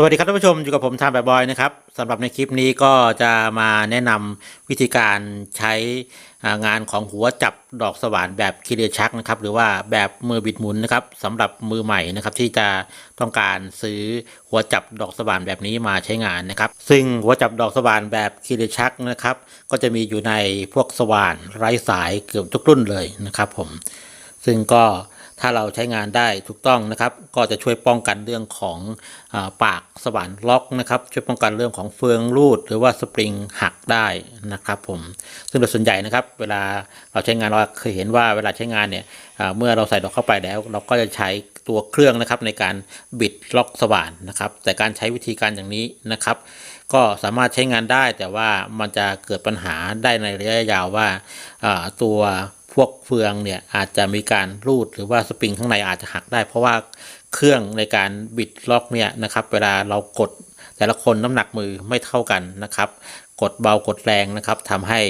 สวัสดีครับท่านผู้ชมอยู่กับผมทามแบบบอยนะครับสำหรับในคลิปนี้ก็จะมาแนะนำวิธีการใช้งานของหัวจับดอกสว่านแบบคีเดชักนะครับหรือว่าแบบมือบิดหมุนนะครับสำหรับมือใหม่นะครับที่จะต้องการซื้อหัวจับดอกสว่านแบบนี้มาใช้งานนะครับ ซึ่งหัวจับดอกสว่านแบบคีเดชักนะครับ ก็จะมีอยู่ในพวกสว่านไร้สายเกือบทุกรุ่นเลยนะครับผมซึ่งก็ ถ้าเราใช้งานได้ถูกต้องนะครับ ก็จะช่วยป้องกันเรื่องของอปากสว่านล็อกนะครับ ช่วยป้องกันเรื่องของเฟืองรูด หรือว่าสปริงหักได้นะครับผมซึ่งโดยส่วนใหญ่นะครับ เวลาเราใช้งานเราเคยเห็นว่าเวลาใช้งานเนี่ยเมื่อเราใส่ดอกเข้าไปแล้ว เราก็จะใช้ตัวเครื่องนะครับในการบิดล็อกสว่านนะครับ แต่การใช้วิธีการอย่างนี้นะครับ ก็สามารถใช้งานได้แต่ว่ามันจะเกิดปัญหาได้ในระยะยาวว่าตัว วกเฟืองเนี่ยอาจจะมีการรูดหรือว่าสปริงข้างในอาจจะหักได้ เพราะว่าเครื่องในการบิดล็อกเนี่ยนะครับ เวลาเรากดแต่ละคนน้ำหนักมือไม่เท่ากันนะครับ กดเบากดแรงนะครับทำให้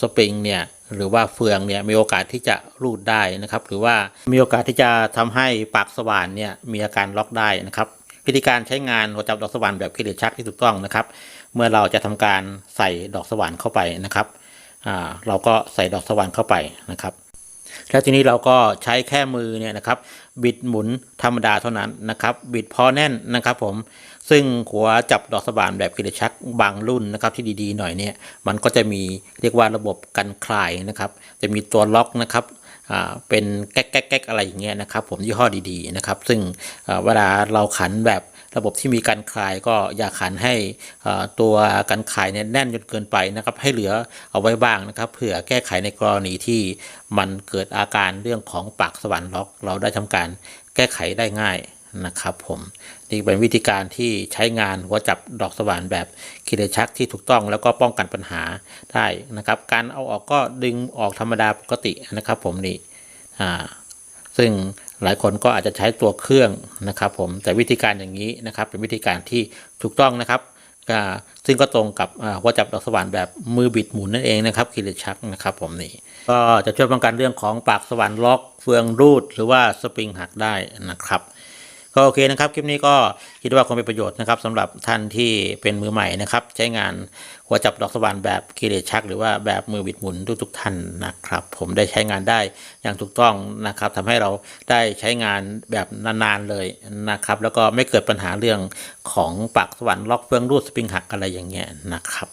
สปริงเนี่ยหรือว่าเฟืองเนี่ยมีโอกาสที่จะรูดได้นะครับ หรือว่ามีโอกาสที่จะทำให้ปากสว่านเนี่ยมีอาการล็อกได้นะครับ วิธีการใช้งานหัวจับดอกสว่านแบบคิดเดชักที่ถูกต้องนะครับ เมื่อเราจะทำการใส่ดอกสว่านเข้าไปนะครับ เราก็ใส่ดอกสว่านเข้าไปนะครับ แล้วทีนี้เราก็ใช้แค่มือเนี่ยนะครับ บิดหมุนธรรมดาเท่านั้นนะครับ บิดพอแน่นนะครับผมซึ่งหัวจับดอกสว่านแบบกิเลชักบางรุ่นนะครับที่ดีๆหน่อยเนี่ยมันก็จะมีเรียกว่าระบบกันคลายนะครับ จะมีตัวล็อกนะครับ เป็นแก๊กแก๊กอะไรอย่างเงี้ยนะครับ ผมยี่ห้อดีๆนะครับ ซึ่งเวลาเราขันแบบระบบที่มีการคลายก็อย่าขันให้ตัวการคลายเนี่ยแน่นจนเกินไปนะครับ ให้เหลือเอาไว้บ้างนะครับเผื่อแก้ไขในกรณีที่มันเกิดอาการเรื่องของปากสว่านล็อก เราได้ทำการแก้ไขได้ง่าย นะครับผมนี่เป็นวิธีการที่ใช้งานหัวจับดอกสว่านแบบคิเลชักที่ถูกต้องแล้วก็ป้องกันปัญหาได้นะครับ การเอาออกก็ดึงออกธรรมดาปกตินะครับ ผมนี่อ่าซึ่งหลายคนก็อาจจะใช้ตัวเครื่องนะครับผมแต่วิธีการอย่างนี้นะครับ เป็นวิธีการที่ถูกต้องนะครับซึ่งก็ตรงกับอ่าหัวจับดอกสว่านแบบมือบิดหมุนนั่นเองนะครับคิเลชักนะครับผมนี่ก็จะช่วยป้องกันเรื่องของปากสว่านล็อกเฟืองรูด หรือว่าสปริงหักได้นะครับ ก็โอเคนะครับคลิปนี้ก็คิดว่าคงเป็นประโยชน์นะครับสำหรับท่านที่เป็นมือใหม่นะครับ ใช้งานหัวจับดอกสว่านแบบคีเรชัก หรือว่าแบบมือบิดหมุนทุกๆท่านนะครับ ผมได้ใช้งานได้อย่างถูกต้องนะครับทำให้เราได้ใช้งานแบบนานๆเลยนะครับ แล้วก็ไม่เกิดปัญหาเรื่องของปากสว่านล็อกเฟืองรูดสปริงหักอะไรอย่างเงี้ยนะครับ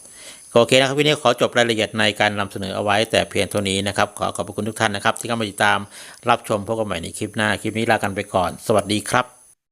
โอเคนะครับวันนี้ขอจบรายละเอียดในการนำเสนอเอาไว้ แต่เพียงเท่านี้นะครับ ขอขอบพระคุณทุกท่านนะครับ ที่เข้ามาติดตามรับชมพบกันใหม่ในคลิปหน้าคลิปนี้ลากันไปก่อน สวัสดีครับ